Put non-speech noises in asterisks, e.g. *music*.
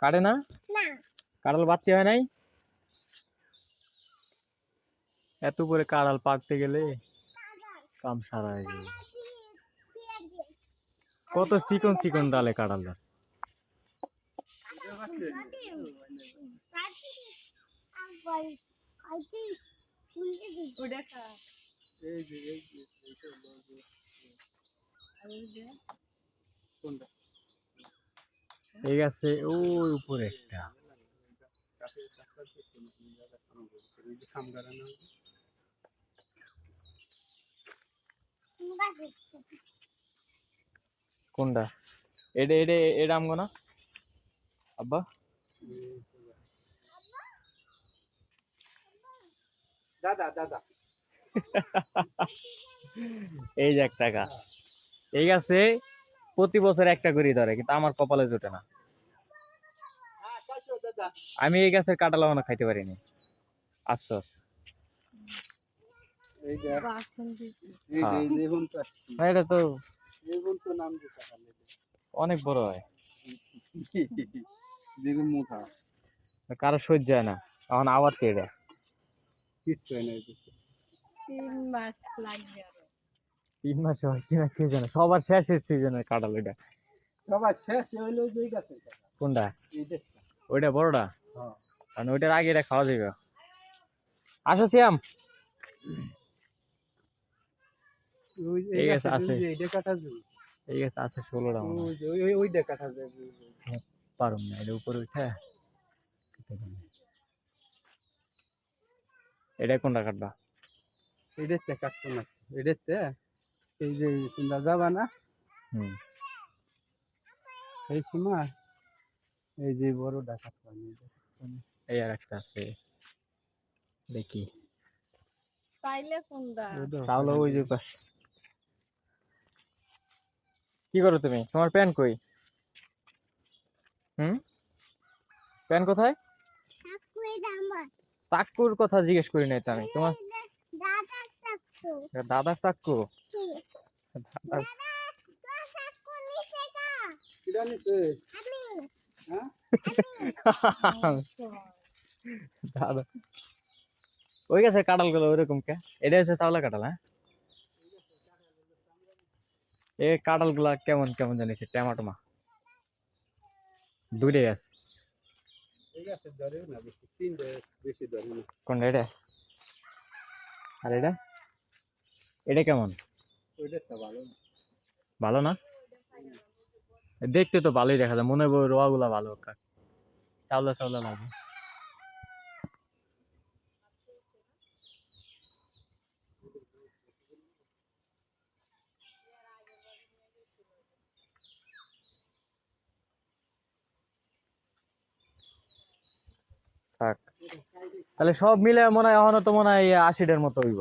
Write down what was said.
কাটে না? না। কাঁড়াল বাড়তে হয় নাই? এত করে কাঁড়াল পাকতে গেলে কাম সারা হয়ে যাবে। কত চিকন চিকন ডালে কাঁড়াল ধর। কোনটা? এই গাছে ওই উপরে একটা। কোনটা? এটা এটা এটা আমগো না? আব্বা? দাদা দাদা। এই যে এক টাকা এই গাছে প্রতি বছর একটা করে ধরে কিন্তু আমার কপালে জোটে না। আমি এই গাছের কাঁটা লাগানো খাইতে পারিনি। আফসোস। এই যে বাসন দিছি এই যে এই যে এখন তো আসছি না, এটা তো অনেক বড় হয়। *laughs* কারও সহ্য হয় না। এখন আবার তো এটা। কিচ্ছু হয় না এই তিন মাস লাগবে তিন মাস হয় কিনা কে জানে? সবার শেষের সিজনের কাঁঠাল ওইটা সবার শেষ হইল গাছের কোনটা? ওইটা বড়টা? হ্যাঁ। কারণ ওইটার আগে এটা খাওয়া যাবে আসো এই গাছ আছে। যে এইটা কাটা যাবে এই গাছ আছে ষোলোটা ওই যে ওই ওইটা কাটা যাবে পারুম না এটা উপরে উঠে। এটা কোনটা কাটবা? এটাতে কাটতো না এটাতে এই যে যাবা না? হুম। এই সময় এই যে বড়টা কাটবা এই আর একটা আছে দেখি। পাইলে কোনটা? তাহলে ওই যে পাশে। কি করো তুমি? তোমার প্যান কই? হুম? প্যান কোথায়? চাক্কুর কথা জিজ্ঞেস করি নাই আমি। তোমার দাদা চাক্কু দাদা দাদা ওই গেছে কাঁঠালগুলো ওইরকম কে? এটা হচ্ছে চাওলা কাঁঠাল হ্যাঁ? এই কাঁঠালগুলা কেমন কেমন জানিস টমেটো মা দুইটাই আছে কোনটা এটা? আর এটা? এটা কেমন? ভালো না? দেখতে তো ভালোই দেখা যায়। মনে হয় রোয়া গুলা ভালো চাওলা চাওলা লাগে। থাক। তাহলে সব মিলে মনে হয় এখনও তো মনে হয় আশিটার মতো হইব।